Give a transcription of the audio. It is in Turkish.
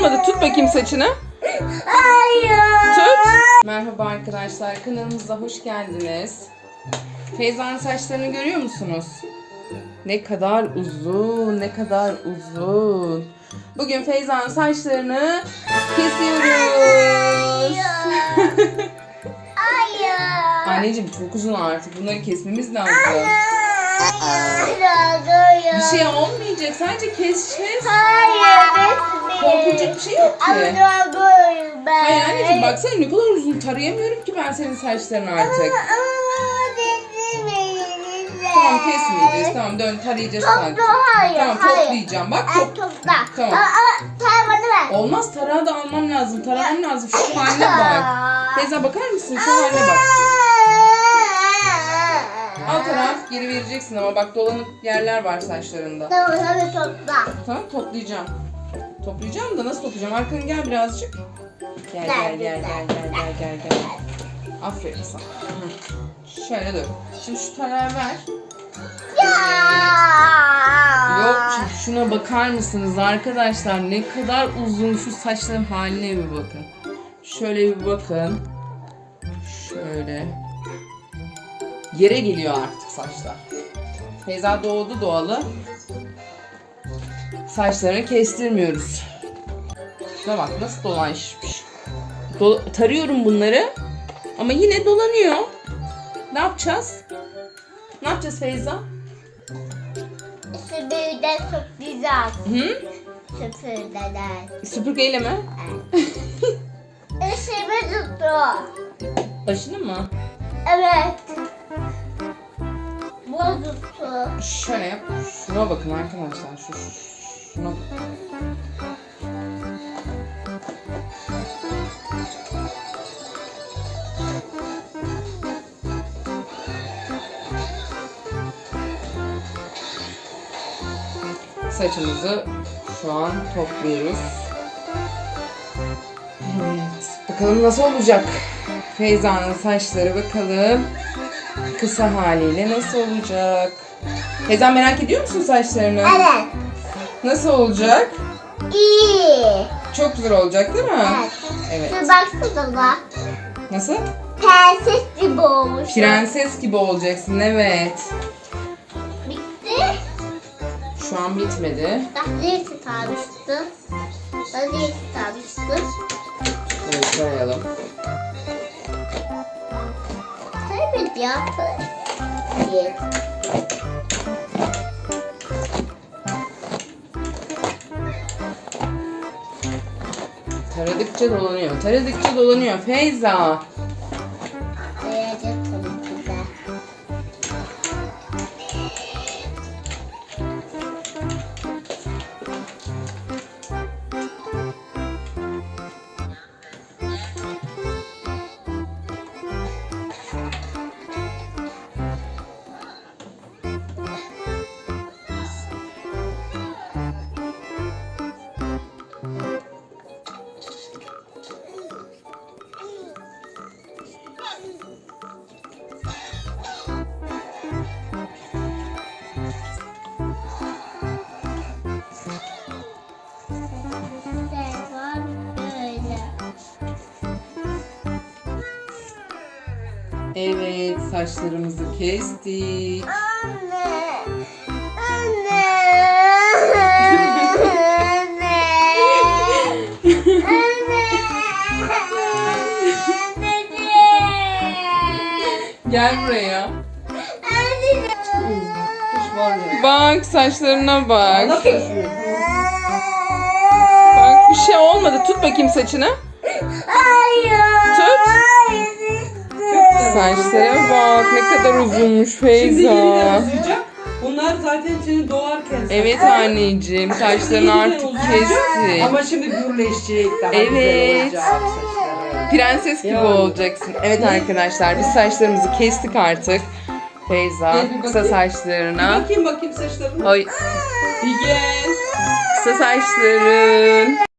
olmadı. Tut bakayım saçını. Hayır. Tut. Merhaba arkadaşlar. Kanalımıza hoş geldiniz. Feyza'nın saçlarını görüyor musunuz? Ne kadar uzun, ne kadar uzun. Bugün Feyza'nın saçlarını kesiyoruz. Hayır. Anneciğim çok uzun artık. Bunları kesmemiz lazım. Hayır. Bir şey olmayacak. Sadece keseceğiz. Hayır. Korkulacak bir şey yok ki. Ama doğru ben. Hayır anneciğim baksana ne kadar uzun tarayamıyorum ki ben senin saçlarını artık. Tamam kesmeyeceğiz. Tamam dön tarayacağız sadece. Topla hayır. Tamam hayır. toplayacağım. Bak top. topla. Tamam. Aa, ver. Olmaz tarağı da almam lazım. Taramam lazım. Şu haline bak. Teyze bakar mısın? Şu haline bak. Geri vereceksin ama bak dolanık yerler var saçlarında. Tamam hadi topla. Tamam toplayacağım. Toplayacağım da nasıl toplayacağım? Arkanı gel birazcık. Gel gel gel gel gel gel gel gel. Aferin sana. Hı. Şöyle dur. Şimdi şu tarağı ver. Yok şimdi şuna bakar mısınız arkadaşlar ne kadar uzun şu saçların haline bir bakın. Şöyle bir bakın. Şöyle. Yere geliyor artık saçlar. Feyza doğdu doğalı. Saçlarını kestirmiyoruz. Şuna bak nasıl dolaşmış. Do- tarıyorum bunları ama yine dolanıyor. Ne yapacağız? Ne yapacağız Feyza? Süpürde çok güzel. Hı? Süpürdeler. Süpürgeyle mi? Işımı tuttu. Başını mı? Evet. Bozuldu. Şöyle yap. Şuna bakın arkadaşlar. Şu- şuna Saçımızı şu an topluyoruz. Evet. Bakalım nasıl olacak? Feyza'nın saçları bakalım. Kısa haliyle nasıl olacak? Feyza merak ediyor musun saçlarını? Evet. Nasıl olacak? İyi. Çok güzel olacak değil mi? Evet. Evet. Şu baksana da. Nasıl? Prenses gibi olmuş. Prenses gibi olacaksın evet. Bitti. Şu an bitmedi. Daha neresi sarmıştı? Daha neresi sarmıştı? Evet koyalım. Evet ya. İyi. Taradıkça dolanıyor. Taradıkça dolanıyor. Feyza. Evet saçlarımızı kestik. Anne. Anne. Anne. Gel buraya. Anne. Kuş var ya. Bak saçlarına bak. Bak bir şey olmadı. Tut bakayım saçını. Hayır. Saçlara bak ne kadar uzunmuş Şimdi Feyza. uzayacak. Bunlar zaten senin doğarken. Evet anneciğim saçlarını artık kestik. Ama şimdi gürleşecek daha Evet. güzel olacak saçları. Prenses gibi Yani. olacaksın. Evet arkadaşlar biz saçlarımızı kestik artık. Feyza Gel bir kısa bakayım. saçlarına. Bakayım bakayım saçlarına. Oy Bir gel. kısa saçların.